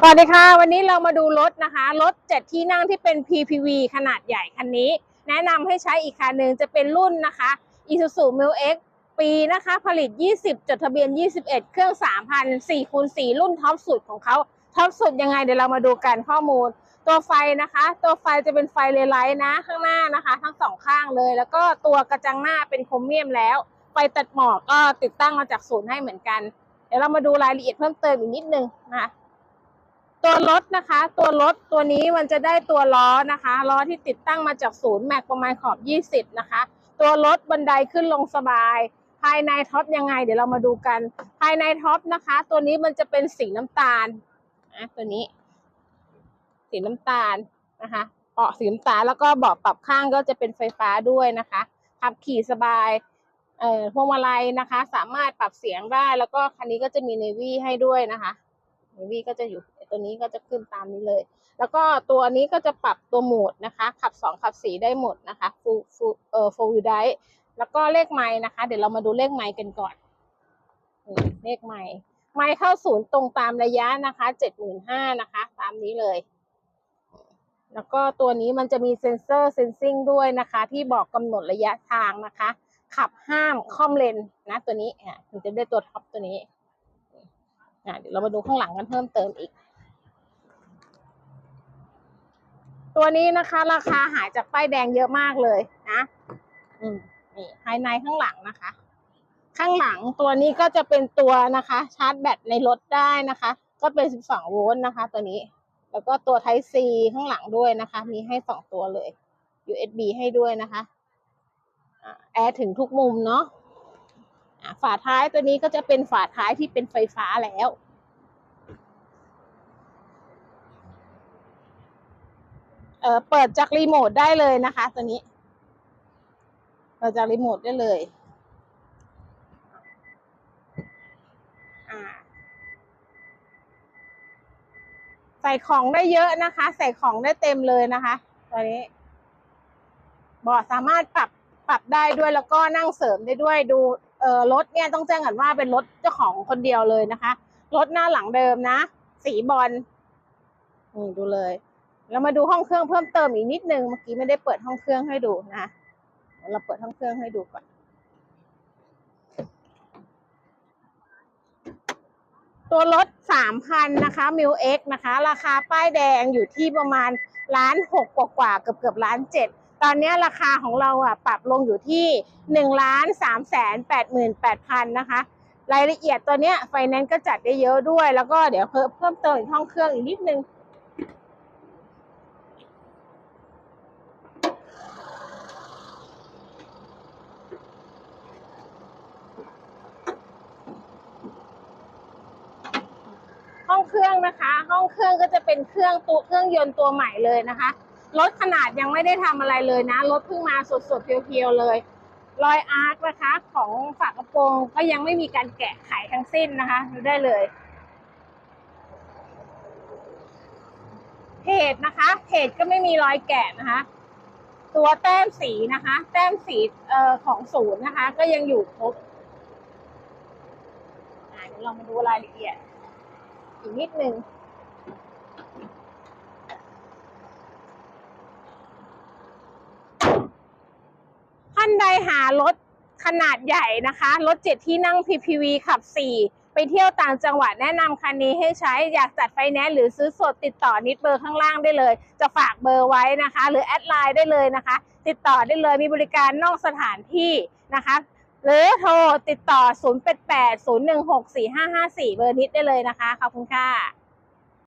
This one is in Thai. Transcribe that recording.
สวัสดีค่ะ วันนี้เรามาดูรถนะคะ รถเจ็ดที่นั่งที่เป็น PPV ขนาดใหญ่คันนี้ แนะนำให้ใช้อีกคันหนึ่งจะเป็นรุ่นนะคะ Isuzu m i l X ปีนะคะ ผลิต 20 จดทะเบียน 21 เครื่อง 3,000 4คูณ4รุ่นท็อปสุดของเขาท็อปสุดยังไงเดี๋ยวเรามาดูกันข้อมูล ตัวไฟนะคะ ตัวไฟจะเป็นไฟเลไลท์นะข้างหน้านะคะ ทั้งสองข้างเลย แล้วก็ตัวกระจังหน้าเป็นโครเมียมแล้ว ไฟตัดหมอกก็ติดตั้งมาจากศูนย์ให้เหมือนกัน เดี๋ยวเรามาดูรายละเอียดเพิ่มเติมอีกนิดนึงนะคะ ตัวรถนะคะ ตัวรถตัวนี้มันจะได้ตัวล้อนะคะล้อที่ติดตั้งมาจากศูนย์แม็กประมาณขอบ 20 นะคะ ตัวรถบันไดขึ้นลงสบาย ภายในท็อปยังไง เดี๋ยวเรามาดูกัน ภายในท็อปนะคะ ตัวนี้มันจะเป็นสีน้ำตาลนะตัวนี้ สีน้ำตาลนะคะเบาะสีน้ำตาลแล้วก็เบาะปรับข้างก็จะเป็นไฟฟ้าด้วยนะคะขับขี่สบายเอ่อพวงมาลัยนะคะ สามารถปรับเสียงได้แล้วก็คันนี้ก็จะมีเนวี่ให้ด้วยนะคะเนวี่ก็จะอยู่ ตัวนี้ก็จะขึ้นตามนี้เลย แล้วก็ตัวนี้ก็จะปรับตัวโหมดนะคะ ขับสองขับสีได้หมดนะคะฟูฟูเอ่อโฟวิวไดแล้วก็เลขไม้นะคะ เดี๋ยวเรามาดูเลขไม้กันก่อนเลขไม้ไม้เข้าศูนย์ตรงตามระยะนะคะเจ็ดหมื่นห้านะคะ ตามนี้เลย แล้วก็ตัวนี้มันจะมีเซ็นเซอร์เซนซิงด้วยนะคะ ที่บอกกำหนดระยะทางนะคะ ขับห้ามคอมเลนนะตัวนี้อะถึงจะได้ตัวท็อปตัวนี้อะเดี๋ยวเรามาดูข้างหลังกันเพิ่มเติมอีก ตัวนี้นะคะ ราคาหายจากป้ายแดงเยอะมากเลยนะอืมนี่ภายในข้างหลังนะคะ ข้างหลังตัวนี้ก็จะเป็นตัวนะคะ ชาร์จแบตในรถได้นะคะ ก็เป็น 12 โวลต์นะคะ ตัวนี้ แล้วก็ตัว Type C ข้างหลังด้วยนะคะ มีให้สองตัวเลย USB ให้ด้วยนะคะแอร์ถึงทุกมุมเนาะฝาท้ายตัวนี้ก็จะเป็นฝาท้ายที่เป็นไฟฟ้าแล้ว เปิดจากรีโมทได้เลยนะคะ ตัวนี้ เปิดจากรีโมทได้เลยใส่ของได้เยอะนะคะ ใส่ของได้เต็มเลยนะคะตัวนี้เบาะสามารถปรับปรับได้ด้วยแล้วก็นั่งเสริมได้ด้วยดูเออรถเนี่ยต้องแจ้งก่อนว่าเป็นรถเจ้าของคนเดียวเลยนะคะรถหน้าหลังเดิมนะ สีบอลนี่ดูเลย เรามาดูห้องเครื่องเพิ่มเติมอีกนิดนึงเมื่อกี้ไม่ได้เปิดห้องเครื่องให้ดูนะเราเปิดห้องเครื่องให้ดูก่อน ตัวรถสามพันนะคะมิวเอ็กนะคะ ราคาป้ายแดงอยู่ที่ประมาณล้านหกกว่าเกือบเกือบล้านเจ็ดตอนนี้ราคาของเราอะปรับลงอยู่ที่หนึ่งล้านสามแสนแปดหมื่นแปดพันนะคะ รายละเอียดตัวเนี้ยไฟแนนซ์ก็จัดได้เยอะด้วย แล้วก็เดี๋ยวเพิ่มเพิ่มเติมอีกห้องเครื่องอีกนิดนึง เครื่องนะคะ ห้องเครื่องก็จะเป็นเครื่องตัวเครื่องยนต์ตัวใหม่เลยนะคะรถขนาดยังไม่ได้ทำอะไรเลยนะรถเพิ่งมาสดๆเพียวๆเลยรอยอาร์คนะคะของฝากระโปรงก็ยังไม่มีการแกะไขทั้งสิ้นนะคะดูได้เลยเพจนะคะเพจก็ไม่มีรอยแกะนะคะ ตัวแต้มสีนะคะ แต้มสีเอ่อของศูนย์นะคะ ก็ยังอยู่ครบอ่าเดี๋ยวเรามาดูรายละเอียด อีกนิดนึงท่านใดหารถขนาดใหญ่นะคะ รถเจ็ดที่นั่ง PPV ขับ 4 ไปเที่ยวต่างจังหวัดแนะนำคันนี้ให้ใช้อยากจัดไฟแนนซ์หรือซื้อสดติดต่อนิดเบอร์ข้างล่างได้เลย จะฝากเบอร์ไว้นะคะ หรือแอดไลน์ได้เลยนะคะ ติดต่อได้เลยมีบริการนอกสถานที่นะคะ หรือโทรติดต่อ 088 016 4554 เบอร์นิดได้เลยนะคะ ขอบคุณค่ะ